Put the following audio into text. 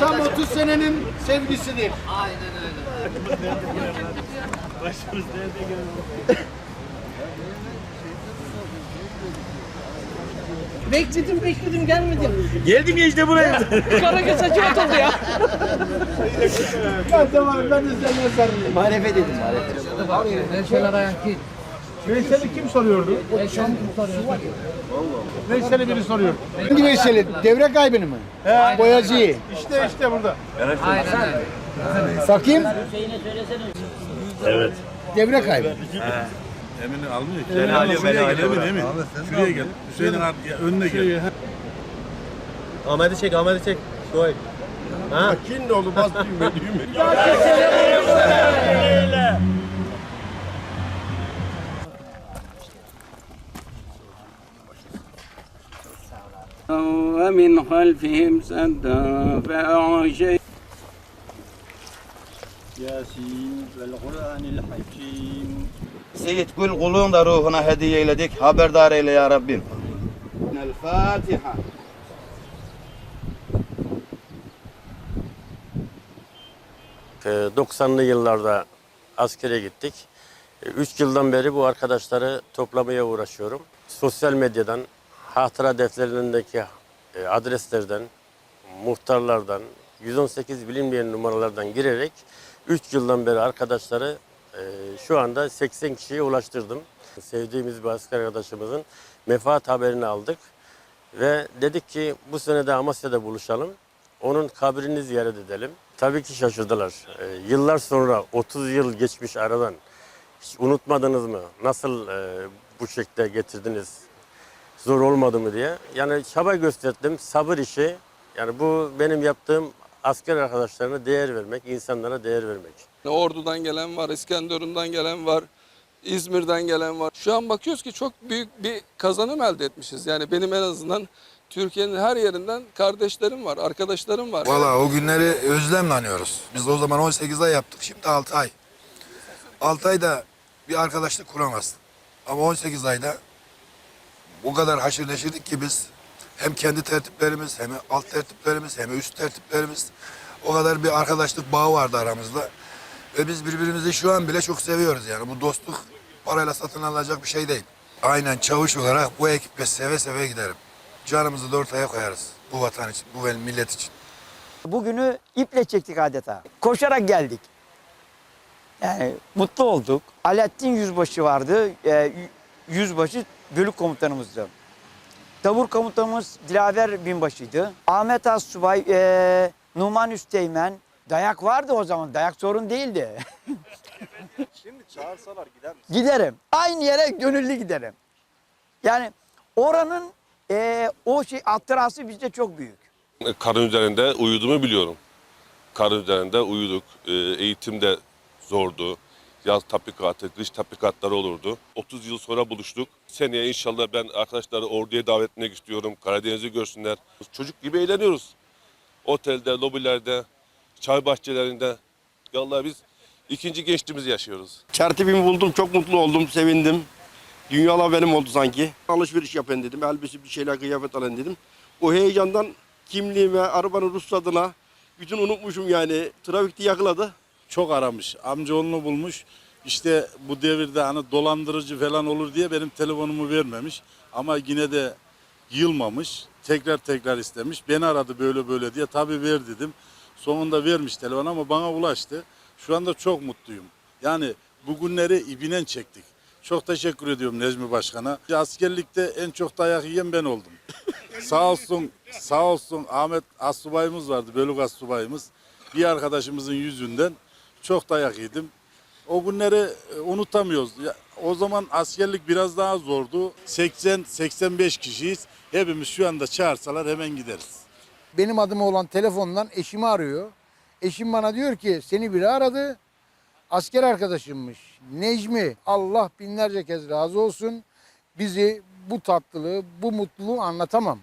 tam 30 senenin sevgisidir. Bekledim bekledim gelmedin. Geldin ya işte buraya. Karagöz acı atıldı ya. Ben de var ben de senden sarılayım. Marifet edin marifet. Neşeler ayak git. Veysel'i kim soruyordu? Veysel'i biri soruyor. Hangi Veysel'i? Devre kaybını mı? Boyacıyı. İşte işte burada. Aynen. Bakayım. Evet. Devre kaybı. Emin'i almıyor ki. Ben alıyorum, ben Şuraya gel alıyorum. Emin, Emin. Şuraya gel. Hüseyin'in önüne gel. Ahmet'i çek, Ahmet'i çek. Şuay. Ha? Kim de oldu bas düğme düğme. ومن خلفهم سدا فأغشينا Yasin vel Kur'anil Hakim. Seyit Gül kulun da ruhuna hediye eyledik. Haberdar eyle ya Rabbim. El Fatiha. Ee, 90'lı yıllarda askere gittik. 3 yıldan beri bu arkadaşları toplamaya uğraşıyorum. Sosyal medyadan, hatıra defterlerindeki e, adreslerden, muhtarlardan, 118 bilinmeyen numaralardan girerek 3 yıldan beri arkadaşları e, şu anda 80 kişiye ulaştırdım. Sevdiğimiz bir asker arkadaşımızın mefaat haberini aldık. Ve dedik ki bu sene de Amasya'da buluşalım. Onun kabrini ziyaret edelim. Tabii ki şaşırdılar. Ee, yıllar sonra 30 yıl geçmiş aradan hiç unutmadınız mı? Nasıl e, bu şekilde getirdiniz? Zor olmadı mı diye. Yani çaba gösterdim. Sabır işi. Yani bu benim yaptığım asker arkadaşlarına değer vermek, insanlara değer vermek. Ordu'dan gelen var, İskenderun'dan gelen var, İzmir'den gelen var. Şu an bakıyoruz ki çok büyük bir kazanım elde etmişiz. Yani benim en azından Türkiye'nin her yerinden kardeşlerim var, arkadaşlarım var. Valla o günleri özlemle anıyoruz. Biz o zaman 18 ay yaptık. Şimdi 6 ay. 6 ayda bir arkadaşlık kuramazsın. Ama 18 ayda o kadar haşır neşirdik ki biz hem kendi tertiplerimiz hem alt tertiplerimiz hem üst tertiplerimiz o kadar bir arkadaşlık bağı vardı aramızda. Ve biz birbirimizi şu an bile çok seviyoruz yani. Bu dostluk parayla satın alınacak bir şey değil. Aynen çavuş olarak bu ekiple seve seve giderim. Canımızı da ortaya koyarız. Bu vatan için, bu millet için. Bugünü iple çektik adeta. Koşarak geldik. Yani mutlu olduk. Alaaddin Yüzbaşı vardı. Ee, yüzbaşı bölük komutanımızdı. Tabur komutanımız Dilaver Binbaşı'ydı. Ahmet Assubay, e, Numan Üsteğmen. Dayak vardı o zaman. Dayak sorun değildi. Şimdi çağırsalar gider misin? giderim. Aynı yere gönüllü giderim. Yani oranın e, o şey attırası bizde çok büyük. Karın üzerinde uyuduğumu biliyorum. Karın üzerinde uyuduk. Ee, eğitim de zordu. Yaz tapikatı, kış tapikatları olurdu. 30 yıl sonra buluştuk. Seneye inşallah ben arkadaşları orduya davet etmek istiyorum. Karadeniz'i görsünler. Çocuk gibi eğleniyoruz. Otelde, lobilerde, çay bahçelerinde. Vallahi biz ikinci gençliğimizi yaşıyoruz. Tertibimi buldum, çok mutlu oldum, sevindim. Dünyalar benim oldu sanki. Alışveriş yapayım dedim, elbise bir şeyler kıyafet alayım dedim. O heyecandan kimliğime, arabanın ruhsatına bütün unutmuşum yani. Trafikte yakaladı. Çok aramış. Amcaoğlunu bulmuş. İşte bu devirde hani dolandırıcı falan olur diye benim telefonumu vermemiş. Ama yine de yılmamış. Tekrar tekrar istemiş. Beni aradı böyle böyle diye. Tabii ver dedim. Sonunda vermiş telefon ama bana ulaştı. Şu anda çok mutluyum. Yani bugünleri ibinen çektik. Çok teşekkür ediyorum Necmi Başkan'a. Askerlikte en çok dayak yiyen ben oldum. sağ olsun, sağ olsun Ahmet Assubayımız vardı, bölük Assubayımız. Bir arkadaşımızın yüzünden çok dayak yedim. O günleri e, unutamıyoruz. O zaman askerlik biraz daha zordu. 80-85 kişiyiz. Hepimiz şu anda çağırsalar hemen gideriz. Benim adıma olan telefondan eşimi arıyor. Eşim bana diyor ki seni biri aradı. Asker arkadaşımmış. Necmi Allah binlerce kez razı olsun. Bizi bu tatlılığı, bu mutluluğu anlatamam.